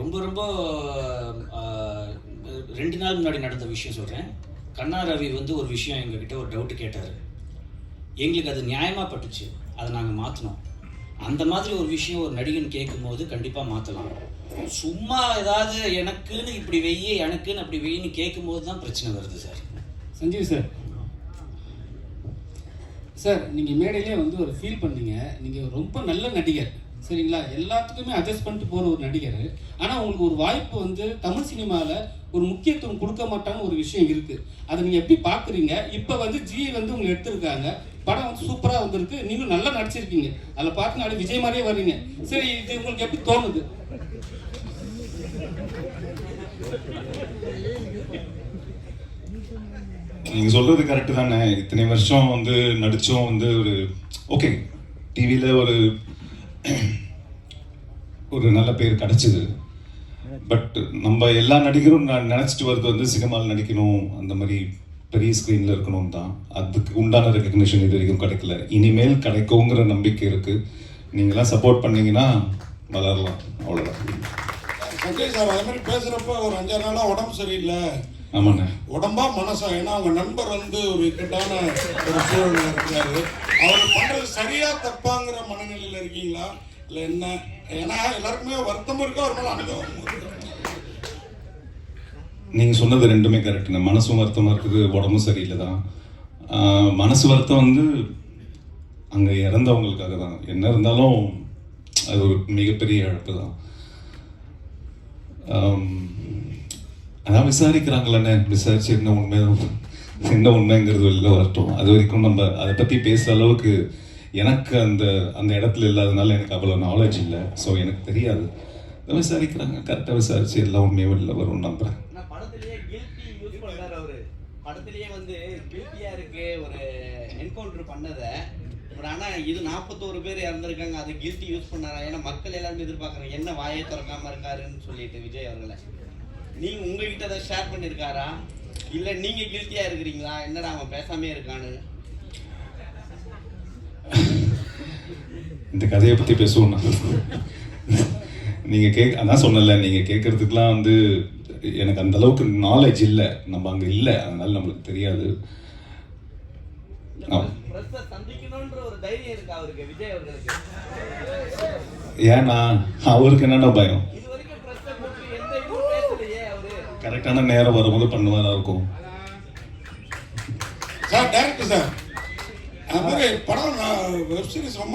ரொம்ப ரொம்ப ரெண்டு நாள் முன்னாடி நடந்த விஷயம் சொல்கிறேன் கண்ணா ரவி வந்து ஒரு விஷயம் எங்ககிட்ட ஒரு டவுட்டு கேட்டார். எங்களுக்கு அது நியாயமாக பட்டுச்சு. அதை நாங்கள் மாற்றினோம் அந்த மாதிரி ஒரு விஷயம் ஒரு நடிகன் கேட்கும்போது கண்டிப்பாக மாற்றலாம் சும்மா ஏதாவது எனக்குன்னு இப்படி வெய்ய எனக்குன்னு அப்படி வெய்யின்னு கேட்கும்போது தான் பிரச்சனை வருது சார். சஞ்சீவ் சார். சார் நீங்கள் மேடையிலே வந்து ஒரு ஃபீல் பண்ணீங்க. நீங்கள் ரொம்ப நல்ல நடிகர். சரிங்களா? எல்லாத்துக்குமே அட்ஜஸ்ட் பண்ணிட்டு போகிற ஒரு நடிகர். ஆனால் உங்களுக்கு ஒரு வாய்ப்பு வந்து தமிழ் சினிமாவில் ஒரு முக்கியத்துவம் கொடுக்க மாட்டான்னு ஒரு விஷயம் இருக்குது அதை நீங்கள் எப்படி பார்க்குறீங்க இப்போ வந்து ஜி வந்து உங்களை எடுத்திருக்காங்க. படம் வந்து சூப்பராக வந்திருக்கு. நீங்களும் நல்லா நடிச்சிருக்கீங்க. அதில் பார்த்து நாளை விஜய் மாதிரியே வர்றீங்க. சரி இது உங்களுக்கு எப்படி தோணுது? நீங்க சொல்றது கரெக்ட் தானே. இத்தனை வருஷம் வந்து நடிச்சோம் வந்து ஒரு ஓகே டிவியில ஒரு ஒரு நல்ல பேர் கிடைச்சது. பட் நம்ம எல்லா நடிகரும் நான் நினைச்சிட்டு வருது வந்து சினிமாவில் நடிக்கணும். அந்த மாதிரி பெரிய ஸ்க்ரீனில் இருக்கணும் தான். அதுக்கு உண்டான ரெக்கக்னிஷன் இது வரைக்கும் கிடைக்கல. இனிமேல் கிடைக்குங்கிற நம்பிக்கை இருக்கு. நீங்களாம் சப்போர்ட் பண்ணீங்கன்னா வளரலாம். அவ்வளோதான் சஞ்சய் சார் அது மாதிரி பேசுறப்ப ஒரு அஞ்சாறு நாளா உடம்பு சரியில்லை. ஆமாண்ணே. உடம்பா மனசா? ஏன்னா அவங்க நண்பர் வந்து ஒரு இக்கட்டான ஒரு சூழல்ல இருக்கிறாரு. அவர் பண்றது சரியா தப்பாங்கிற மனநிலையில இருக்கீங்களா? இல்ல என்ன? ஏன்னா எல்லாருக்குமே வருத்தம் இருக்கு? அவர் மேல அனுபவமும் நீங்கள் சொன்னது ரெண்டுமே கரெக்டுங்க மனசும் வருத்தமாக இருக்குது உடம்பும் சரியில்லை தான் மனசு வருத்தம் வந்து அங்கே இறந்தவங்களுக்காக தான். என்ன இருந்தாலும் அது ஒரு மிகப்பெரிய இழப்பு தான். அதான் விசாரிக்கிறாங்களே விசாரிச்சு என்ன உண்மை என்ன உண்மைங்கிறது வெளியில் வரட்டும். அது வரைக்கும் நம்ம அதை பற்றி பேசுகிற அளவுக்கு எனக்கு அந்த அந்த இடத்துல இல்லாதனால எனக்கு அவ்வளோ நாலேஜ் இல்லை. ஸோ எனக்கு தெரியாது. அதை விசாரிக்கிறாங்க. கரெக்டாக விசாரிச்சு எல்லாம் உண்மையாக வெளியில் வரும்னு நம்புகிறேன் ஆனா படத்திலேயே கில்ட்டி யூஸ் பண்றாரு அவரு. படத்திலேயே வந்து கில்ட்டியா இருக்கு ஒரு என்கவுண்டர் பண்ணதை. பட் ஆனா இது நாற்பத்தோரு பேர் இறந்துருக்காங்க. அது கில்ட்டி யூஸ் பண்ணாரா? ஏன்னா மக்கள் எல்லாருமே எதிர்பார்க்கறாங்க என்ன வாயை திறக்காம இருக்காருன்னு சொல்லிட்டு விஜய் அவர்களை. நீங்க உங்ககிட்ட அதை ஷேர் பண்ணியிருக்காரா இல்ல நீங்க கில்ட்டியா இருக்கிறீங்களா? என்னடா அவன் பேசாமே இருக்கான்னு? இந்த கதையை பற்றி பேசுவோம் நான் நீங்கள் கேக் அதான் சொன்னல நீங்கள் கேட்குறதுக்குலாம் வந்து எனக்கு அந்த அளவுக்கு நாலேஜ் இல்லை. நம்ம அங்கே இல்லை. அதனால நம்மளுக்கு தெரியாது. ஏன்னா அவருக்கு என்னென்ன பயம்? கரெக்டான நேரம் வரும்போது பண்ணுவாரா இருக்கும்? Sir director sir. அது மாதிரி படம் வெப் சீரிஸ் ரொம்ப